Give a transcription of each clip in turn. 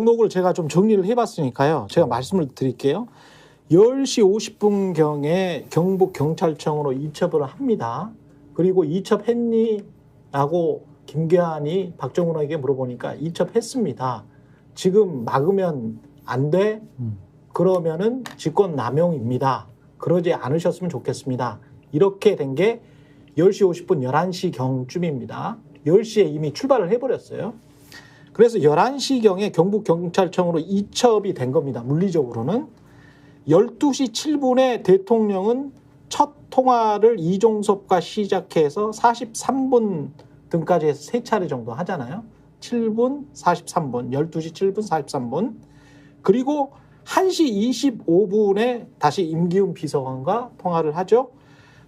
목록을 제가 좀 정리를 해봤으니까요. 제가 말씀을 드릴게요. 10시 50분경에 경북 경찰청으로 이첩을 합니다. 그리고 이첩했니? 라고 김계한이 박정훈에게 물어보니까 이첩했습니다. 지금 막으면 안 돼? 음. 그러면은 직권 남용입니다. 그러지 않으셨으면 좋겠습니다. 이렇게 된 게 10시 50분 11시 경쯤입니다. 10시에 이미 출발을 해버렸어요. 그래서 11시경에 경북경찰청으로 이첩이 된 겁니다. 물리적으로는. 12시 7분에 대통령은 첫 통화를 이종섭과 시작해서 43분 등까지 해서 세 차례 정도 하잖아요. 7분, 43분, 12시 7분, 43분. 그리고 1시 25분에 다시 임기훈 비서관과 통화를 하죠.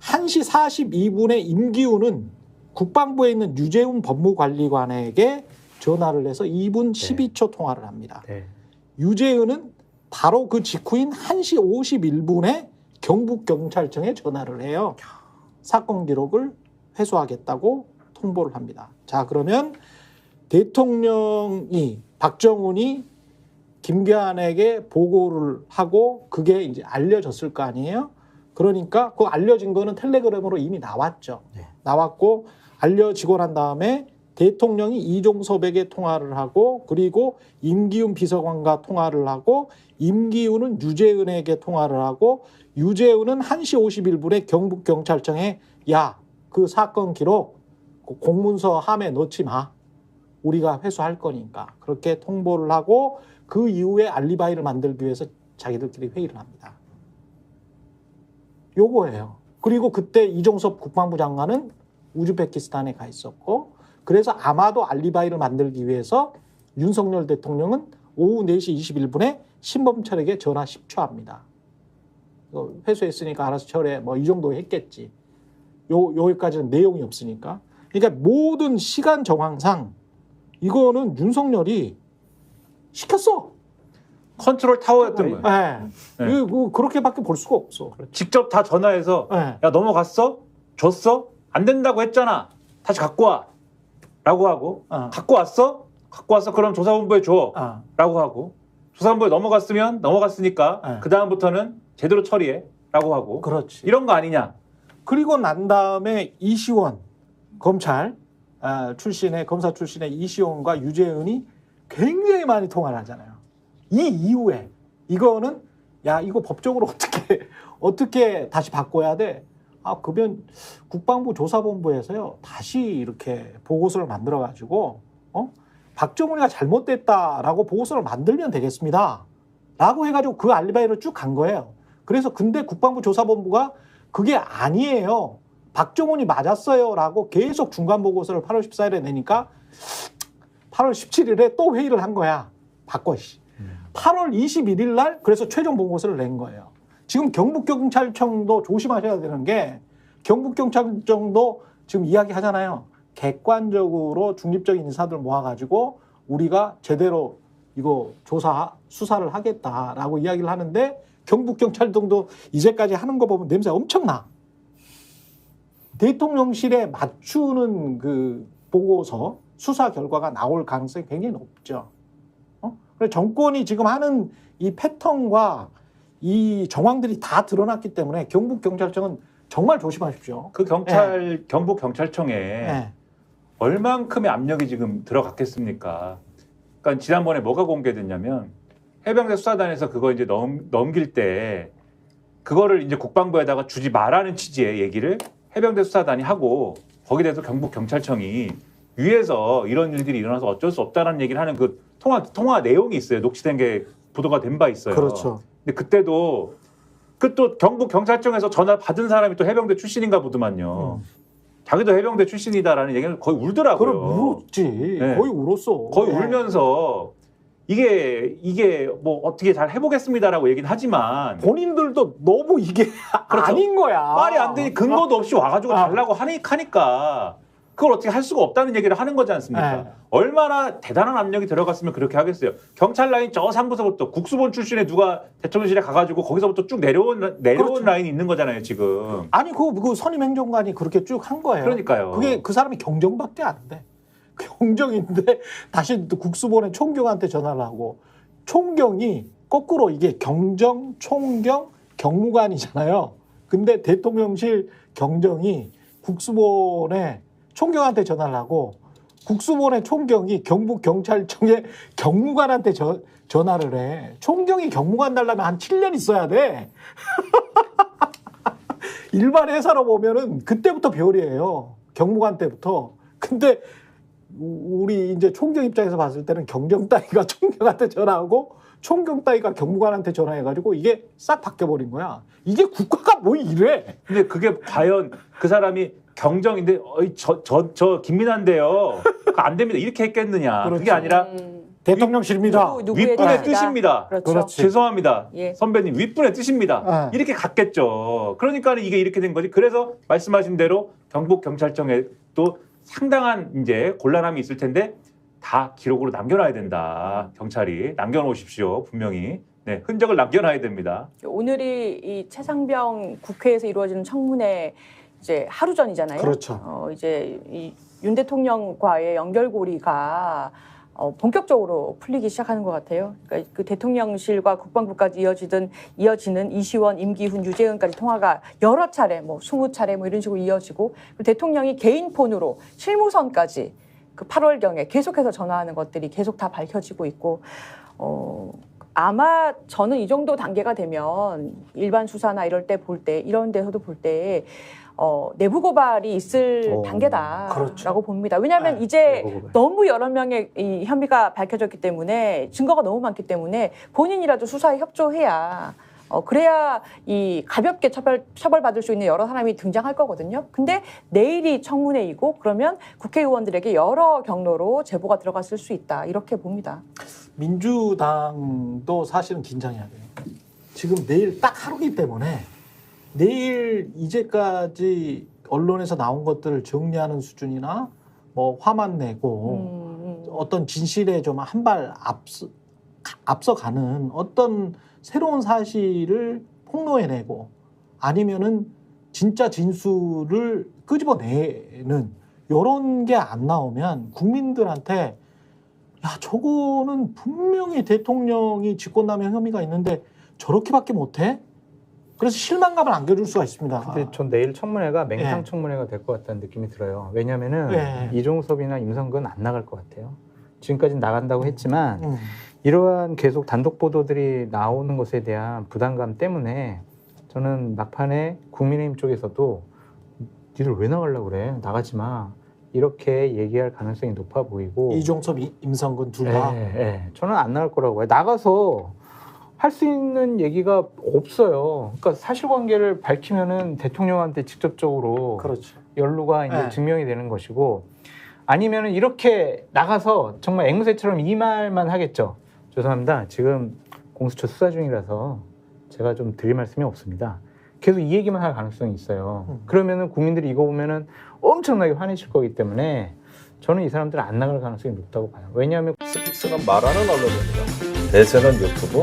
1시 42분에 임기훈은 국방부에 있는 유재훈 법무관리관에게 전화를 해서 2분 12초 통화를 합니다. 네. 유재은은 바로 그 직후인 1시 51분에 경북경찰청에 전화를 해요. 사건 기록을 회수하겠다고 통보를 합니다. 자, 그러면 대통령이 박정훈이 김계한에게 보고를 하고 그게 이제 알려졌을 거 아니에요? 그러니까 그 알려진 거는 텔레그램으로 이미 나왔죠. 네. 나왔고 알려지고 난 다음에 대통령이 이종섭에게 통화를 하고 그리고 임기훈 비서관과 통화를 하고 임기훈은 유재은에게 통화를 하고 유재은은 1시 51분에 경북경찰청에 야 그 사건 기록 그 공문서 함에 넣지 마 우리가 회수할 거니까 그렇게 통보를 하고 그 이후에 알리바이를 만들기 위해서 자기들끼리 회의를 합니다. 요거예요. 그리고 그때 이종섭 국방부 장관은 우즈베키스탄에 가 있었고 그래서 아마도 알리바이를 만들기 위해서 윤석열 대통령은 오후 4시 21분에 신범철에게 전화 10초 합니다. 이거 회수했으니까 알아서 철회 뭐 이 정도 했겠지. 요 여기까지는 내용이 없으니까. 그러니까 모든 시간 정황상 이거는 윤석열이 시켰어. 컨트롤 타워였던 거예요. 예. 네. 이거 그렇게밖에 볼 수가 없어. 직접 다 전화해서 예. 야 넘어갔어? 줬어? 안 된다고 했잖아. 다시 갖고 와. 라고 하고 어. 갖고 왔어? 갖고 왔어? 그럼 조사본부에 줘. 아, 라고 하고 조사본부에 넘어갔으면 넘어갔으니까 네. 그 다음부터는 제대로 처리해. 라고 하고 그렇지. 이런 거 아니냐. 그리고 난 다음에 이시원 검찰 아, 출신의 검사 출신의 이시원과 유재은이 굉장히 많이 통화를 하잖아요. 이 이후에 이거는 야 이거 법적으로 어떻게 어떻게 다시 바꿔야 돼? 아 그러면 국방부 조사본부에서요 다시 이렇게 보고서를 만들어 가지고 어 박정훈이가 잘못됐다라고 보고서를 만들면 되겠습니다. 라고 해 가지고 그 알리바이를 쭉간 거예요. 그래서 근데 국방부 조사본부가 그게 아니에요. 박정훈이 맞았어요라고 계속 중간 보고서를 8월 14일에 내니까 8월 17일에 또 회의를 한 거야. 바꿔 씨. 8월 21일 날 그래서 최종 보고서를 낸 거예요. 지금 경북경찰청도 조심하셔야 되는 게 경북경찰청도 지금 이야기하잖아요. 객관적으로 중립적인 인사들 모아가지고 우리가 제대로 이거 조사 수사를 하겠다라고 이야기를 하는데 경북경찰청도 이제까지 하는 거 보면 냄새 엄청나. 대통령실에 맞추는 그 보고서 수사 결과가 나올 가능성이 굉장히 높죠. 어? 그래서 정권이 지금 하는 이 패턴과 이 정황들이 다 드러났기 때문에 경북 경찰청은 정말 조심하십시오. 그 경찰 경북 경찰청에 네. 얼만큼의 압력이 지금 들어갔겠습니까? 그러니까 지난번에 뭐가 공개됐냐면 해병대 수사단에서 그거 이제 넘, 넘길 때 그거를 이제 국방부에다가 주지 말라는 취지의 얘기를 해병대 수사단이 하고 거기에 대해서 경북 경찰청이 위에서 이런 일들이 일어나서 어쩔 수 없다라는 얘기를 하는 그 통화 통화 내용이 있어요. 녹취된 게 보도가 된 바 있어요. 그렇죠. 근데 그때도 그 또 경북 경찰청에서 전화 받은 사람이 또 해병대 출신인가 보더만요. 음. 자기도 해병대 출신이다라는 얘기를 거의 울더라고요. 그럼 울었지. 네. 거의 울었어. 거의 네. 울면서 이게 이게 뭐 어떻게 잘 해보겠습니다라고 얘기는 하지만 본인들도 너무 이게 그렇죠. 아닌 거야. 말이 안 되니 근거도 없이 와가지고 아. 달라고 하니 하니까 그걸 어떻게 할 수가 없다는 얘기를 하는 거지 않습니까? 네. 얼마나 대단한 압력이 들어갔으면 그렇게 하겠어요. 경찰 라인 저 상부서부터 국수본 출신의 누가 대통령실에 가가지고 거기서부터 쭉 내려온 내려온 그렇죠. 라인이 있는 거잖아요 지금. 아니 그, 그 선임 행정관이 그렇게 쭉 한 거예요. 그러니까요. 그게 그 사람이 경정밖에 안 돼. 경정인데 다시 또 국수본의 총경한테 전화를 하고 총경이 거꾸로 이게 경정, 총경, 경무관이잖아요. 근데 대통령실 경정이 국수본의 총경한테 전화를 하고 국수본의 총경이 경북 경찰청의 경무관한테 저- 전화를 해. 총경이 경무관 달라면 한 7년 있어야 돼. 일반 회사로 보면은 그때부터 별이에요. 경무관 때부터. 근데 우- 우리 이제 총경 입장에서 봤을 때는 경정 따위가 총경한테 전화하고 총경 따위가 경무관한테 전화해가지고 이게 싹 바뀌어버린 거야. 이게 국가가 뭐 이래? 근데 그게 과연 그 사람이 경정인데 어이 저 저 저 김민한데요. 그거 안 됩니다. 이렇게 했겠느냐. 그게 그렇죠. 아니라 음, 대통령실입니다. 누구, 윗분의 뜻이다. 뜻입니다. 그렇죠. 그렇지. 죄송합니다. 예. 선배님 윗분의 뜻입니다. 아. 이렇게 갔겠죠. 그러니까 이게 이렇게 된 거지. 그래서 말씀하신 대로 경북 경찰청에 또 상당한 이제 곤란함이 있을 텐데 다 기록으로 남겨놔야 된다. 경찰이 남겨놓으십시오. 분명히 네, 흔적을 남겨놔야 됩니다. 오늘이 이 최상병 국회에서 이루어지는 청문회 이제 하루 전이잖아요. 그렇죠. 어, 이제 이 윤 대통령과의 연결고리가 어, 본격적으로 풀리기 시작하는 것 같아요. 그러니까 그 대통령실과 국방부까지 이어지던 이어지는 이시원, 임기훈, 유재은까지 통화가 여러 차례, 뭐 스무 차례 뭐 이런 식으로 이어지고 대통령이 개인 폰으로 실무선까지 그 8월 경에 계속해서 전화하는 것들이 계속 다 밝혀지고 있고 어. 아마 저는 이 정도 단계가 되면 일반 수사나 이럴 때 볼 때 이런 데서도 볼때 어, 내부 고발이 있을 어, 단계다라고 그렇죠. 봅니다. 왜냐하면 네, 이제. 너무 여러 명의 이 혐의가 밝혀졌기 때문에 증거가 너무 많기 때문에 본인이라도 수사에 협조해야 어, 그래야 이 가볍게 처벌, 처벌받을 수 있는 여러 사람이 등장할 거거든요. 근데 내일이 청문회이고 그러면 국회의원들에게 여러 경로로 제보가 들어갔을 수 있다. 이렇게 봅니다. 민주당도 사실은 긴장해야 돼요. 지금 내일 딱 하루기 때문에 내일 이제까지 언론에서 나온 것들을 정리하는 수준이나 뭐 화만 내고 음, 음. 어떤 진실에 좀 한 발 앞서 앞서가는 어떤 새로운 사실을 폭로해내고 아니면은 진짜 진술을 끄집어내는 이런 게 안 나오면 국민들한테 야 저거는 분명히 대통령이 직권남용 혐의가 있는데 저렇게밖에 못해? 그래서 실망감을 안겨줄 수가 있습니다. 근데 전 내일 청문회가 예. 청문회가 될 것 같다는 느낌이 들어요. 왜냐하면은 예. 이종섭이나 임성근 안 나갈 것 같아요. 지금까지 나간다고 했지만 음. 이러한 계속 단독 보도들이 나오는 것에 대한 부담감 때문에 저는 막판에 국민의힘 쪽에서도 니들 왜 나가려고 그래? 나가지 마. 이렇게 얘기할 가능성이 높아 보이고 이종섭, 이- 임성근 둘 다. 예, 예. 저는 안 나갈 거라고 봐요. 나가서 할 수 있는 얘기가 없어요. 그러니까 사실관계를 밝히면은 대통령한테 직접적으로 그렇죠. 연루가 이제 네. 증명이 되는 것이고 아니면은 이렇게 나가서 정말 앵무새처럼 이 말만 하겠죠. 죄송합니다. 지금 공수처 수사 중이라서 제가 좀 드릴 말씀이 없습니다. 계속 이 얘기만 할 가능성이 있어요. 음. 그러면은 국민들이 이거 보면은 엄청나게 화내실 거기 때문에 저는 이 사람들 안 나갈 가능성이 높다고 봐요. 왜냐하면 스픽스는 말하는 언론입니다. 대세는 유튜브,